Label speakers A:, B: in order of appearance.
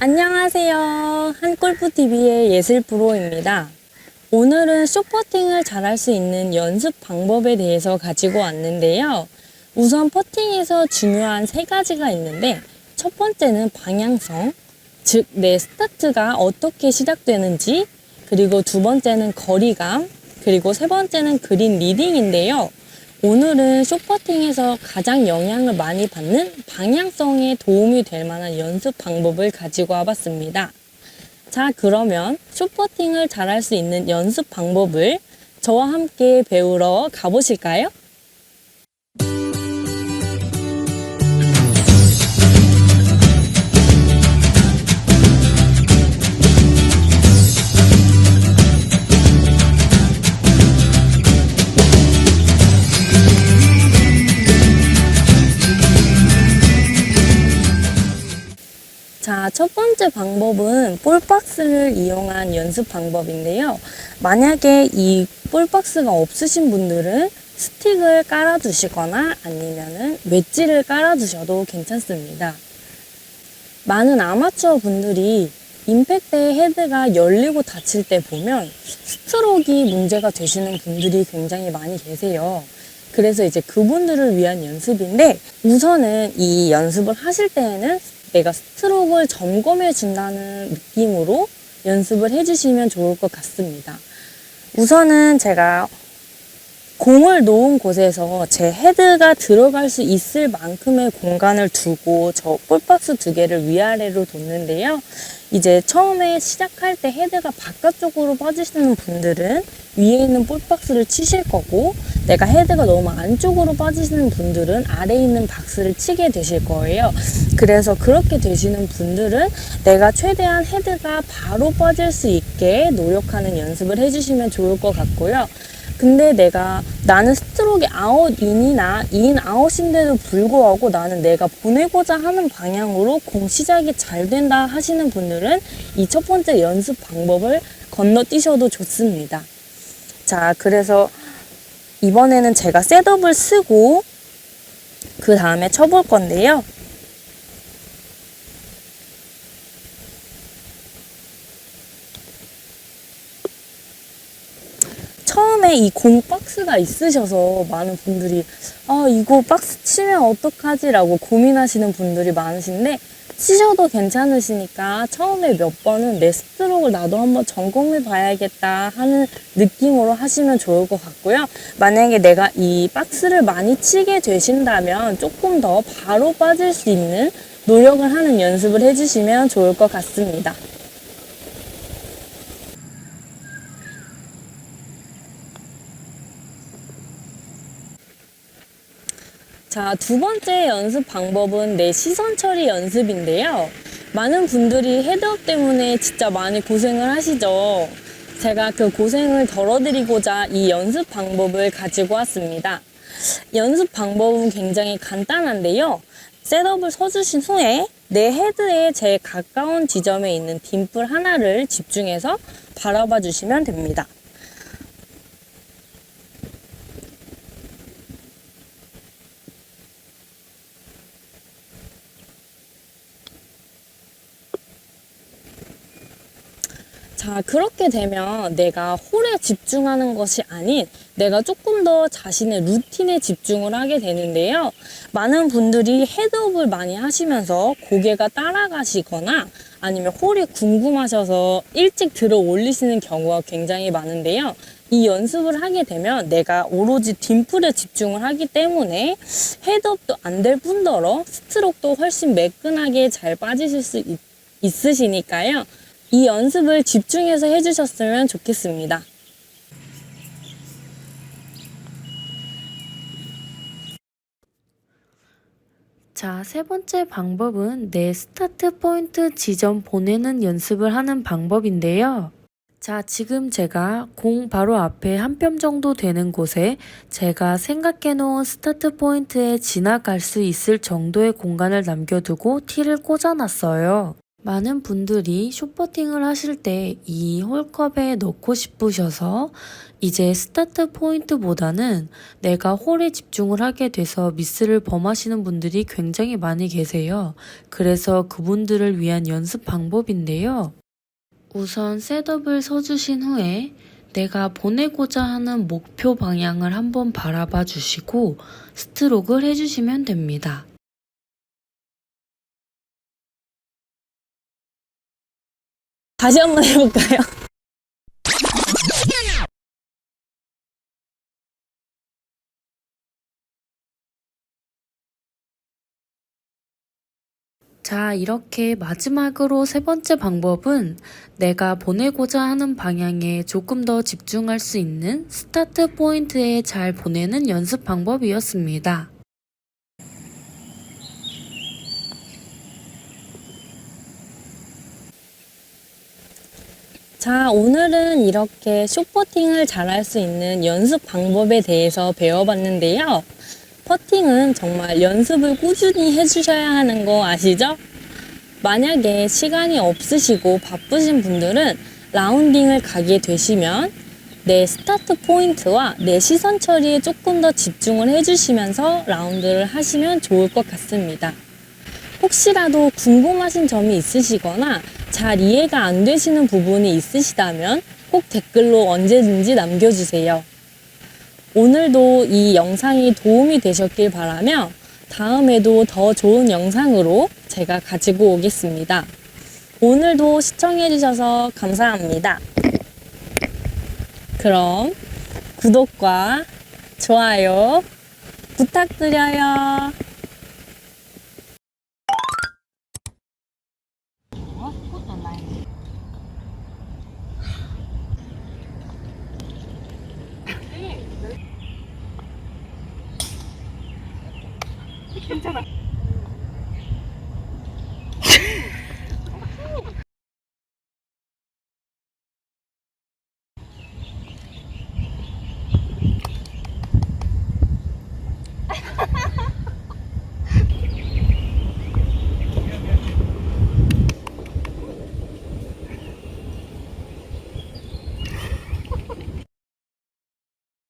A: 안녕하세요. 한골프TV의 예슬 프로입니다. 오늘은 쇼퍼팅을 잘할 수 있는 연습 방법에 대해서 가지고 왔는데요. 우선 퍼팅에서 중요한 세 가지가 있는데, 첫 번째는 방향성, 즉, 내 스타트가 어떻게 시작되는지, 그리고 두 번째는 거리감, 그리고 세 번째는 그린 리딩인데요. 오늘은 쇼퍼팅에서 가장 영향을 많이 받는 방향성에 도움이 될 만한 연습 방법을 가지고 와봤습니다. 자, 그러면 쇼퍼팅을 잘할 수 있는 연습 방법을 저와 함께 배우러 가보실까요? 첫 번째 방법은 볼박스를 이용한 연습 방법인데요. 만약에 이 볼박스가 없으신 분들은 스틱을 깔아두시거나 아니면은 웨지를 깔아두셔도 괜찮습니다. 많은 아마추어 분들이 임팩트 헤드가 열리고 닫힐 때 보면 스트로크가 문제가 되시는 분들이 굉장히 많이 계세요. 그래서 이제 그분들을 위한 연습인데 우선은 이 연습을 하실 때에는 내가 스트로크를 점검해 준다는 느낌으로 연습을 해주시면 좋을 것 같습니다. 우선은 제가 공을 놓은 곳에서 제 헤드가 들어갈 수 있을 만큼의 공간을 두고 저 볼박스 두 개를 위아래로 뒀는데요. 이제 처음에 시작할 때 헤드가 바깥쪽으로 빠지시는 분들은 위에 있는 볼박스를 치실 거고 내가 헤드가 너무 안쪽으로 빠지시는 분들은 아래에 있는 박스를 치게 되실 거예요. 그래서 그렇게 되시는 분들은 내가 최대한 헤드가 바로 빠질 수 있게 노력하는 연습을 해주시면 좋을 것 같고요. 근데 내가 나는 스트로크 아웃 인이나 인 아웃인데도 불구하고 나는 내가 보내고자 하는 방향으로 공 시작이 잘 된다 하시는 분들은 이 첫 번째 연습 방법을 건너뛰셔도 좋습니다. 자, 그래서 이번에는 제가 셋업을 쓰고 그 다음에 쳐볼 건데요. 처음에 이 공 박스가 있으셔서 많은 분들이 아 이거 박스 치면 어떡하지 라고 고민하시는 분들이 많으신데 치셔도 괜찮으시니까 처음에 몇 번은 내 스트로크를 나도 한번 점검해 봐야겠다 하는 느낌으로 하시면 좋을 것 같고요. 만약에 내가 이 박스를 많이 치게 되신다면 조금 더 바로 빠질 수 있는 노력을 하는 연습을 해주시면 좋을 것 같습니다. 자, 두 번째 연습 방법은 내 시선 처리 연습인데요. 많은 분들이 헤드업 때문에 진짜 많이 고생을 하시죠. 제가 그 고생을 덜어드리고자 이 연습 방법을 가지고 왔습니다. 연습 방법은 굉장히 간단한데요. 셋업을 서주신 후에 내 헤드에 제일 가까운 지점에 있는 딤플 하나를 집중해서 바라봐 주시면 됩니다. 자, 그렇게 되면 내가 홀에 집중하는 것이 아닌 내가 조금 더 자신의 루틴에 집중을 하게 되는데요. 많은 분들이 헤드업을 많이 하시면서 고개가 따라가시거나 아니면 홀이 궁금하셔서 일찍 들어 올리시는 경우가 굉장히 많은데요. 이 연습을 하게 되면 내가 오로지 딤플에 집중을 하기 때문에 헤드업도 안 될 뿐더러 스트로크도 훨씬 매끈하게 잘 빠지실 수 있, 있으시니까요. 이 연습을 집중해서 해주셨으면 좋겠습니다.
B: 자, 세 번째 방법은 내 스타트 포인트 지점 보내는 연습을 하는 방법인데요. 자, 지금 제가 공 바로 앞에 한 뼘 정도 되는 곳에 제가 생각해 놓은 스타트 포인트에 지나갈 수 있을 정도의 공간을 남겨두고 티를 꽂아 놨어요. 많은 분들이 쇼퍼팅을 하실 때 이 홀컵에 넣고 싶으셔서 이제 스타트 포인트보다는 내가 홀에 집중을 하게 돼서 미스를 범하시는 분들이 굉장히 많이 계세요. 그래서 그분들을 위한 연습 방법인데요. 우선 셋업을 서주신 후에 내가 보내고자 하는 목표 방향을 한번 바라봐 주시고 스트로크를 해주시면 됩니다.
A: 다시 한번 해볼까요?
B: 자, 이렇게 마지막으로 세 번째 방법은 내가 보내고자 하는 방향에 조금 더 집중할 수 있는 스타트 포인트에 잘 보내는 연습 방법이었습니다.
A: 자, 오늘은 이렇게 쇼퍼팅을 잘할 수 있는 연습 방법에 대해서 배워봤는데요. 퍼팅은 정말 연습을 꾸준히 해주셔야 하는 거 아시죠? 만약에 시간이 없으시고 바쁘신 분들은 라운딩을 가게 되시면 내 스타트 포인트와 내 시선 처리에 조금 더 집중을 해주시면서 라운드를 하시면 좋을 것 같습니다. 혹시라도 궁금하신 점이 있으시거나 잘 이해가 안 되시는 부분이 있으시다면 꼭 댓글로 언제든지 남겨주세요. 오늘도 이 영상이 도움이 되셨길 바라며 다음에도 더 좋은 영상으로 제가 가지고 오겠습니다. 오늘도 시청해주셔서 감사합니다. 그럼 구독과 좋아요 부탁드려요. 괜찮아.